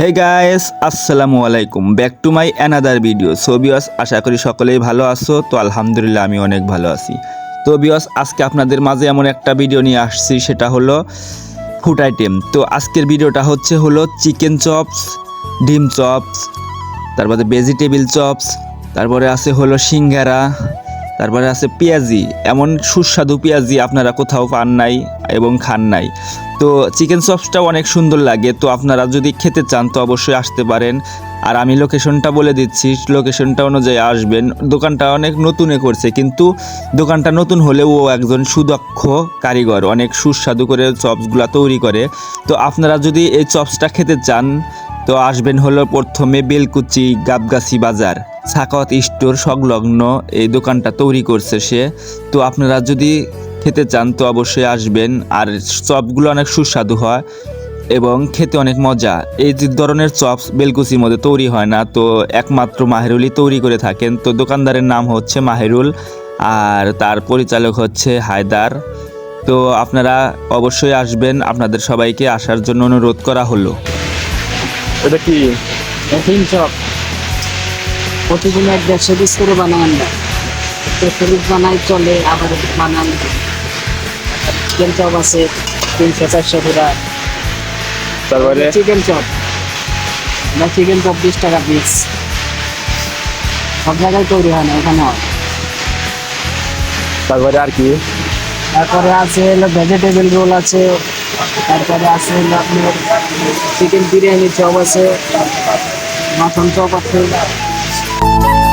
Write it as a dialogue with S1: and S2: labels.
S1: হে guys আসসালামু আলাইকুম back to my another video so বিয়স আশা করি সকলেই ভালো আছো। তো, আলহামদুলিল্লাহ আমি অনেক ভালো আছি। তো বিয়স আজকে আপনাদের মাঝে এমন একটা ভিডিও নিয়ে আসছি। সেটা হলো ফুড আইটেম তো, আজকের ভিডিওটা হচ্ছে হলো চিকেন চপস ডিম চপস তারপরে ভেজিটেবিল চপস তারপরে আছে হলো সিঙ্গারা তারপরে আছে পেঁয়াজি। এমন সুস্বাদু পেঁয়াজি আপনারা কোথাও পান নাই এবং খান নাই। তো চিকেন চপসটাও অনেক সুন্দর লাগে। তো আপনারা যদি খেতে চান, তো অবশ্যই আসতে পারেন। আর আমি লোকেশনটা বলে দিচ্ছি। লোকেশনটা অনুযায়ী আসবেন। দোকানটা অনেক নতুনে করছে, কিন্তু দোকানটা নতুন হলেও ও একজন সুদক্ষ কারিগর। অনেক সুস্বাদু করে চপসগুলা তৈরি করে। তো আপনারা যদি এই চপসটা খেতে চান, তো আসবেন হলো প্রথমে বেলকুচি গাবগাছি বাজার। সাকাওয়াত স্টোর সংলগ্ন এই দোকানটা তৈরি করছে সে। তো আপনারা যদি খেতে চান তো অবশ্যই আসবেন। আর চপগুলো অনেক সুস্বাদু হয় এবং খেতে অনেক মজা। এই যে ধরনের চপস বেলকুচির মধ্যে তৈরি হয় না তো একমাত্র মাহেরুলই তৈরি করে থাকেন। তো দোকানদারের নাম হচ্ছে মাহেরুল আর তার পরিচালক হচ্ছে হায়দার। তো আপনারা অবশ্যই আসবেন। আপনাদের সবাইকে আসার জন্য অনুরোধ করা হলো।
S2: এটা কি?
S3: চপ। প্রতিদিন এক দেড়শো পিস করে বানাই আমরা। দেড়শো পিস বানাই চলে আবার বানাই চিকেন চপ আছে তিনশো চারশো টাকা
S2: তারপরে?
S3: চিকেন চপ আমরা চিকেন চপ বিশ টাকা পিস সব জায়গায় তৈরি হয় না এখানে হয়।
S2: তারপরে আর কি?
S3: তারপরে আছে হলো ভেজিটেবল রোল আছে তারপরে আছে হলো আপনার চিকেন বিরিয়ানি চপ আছে মাটন চপ আছে। Thank you.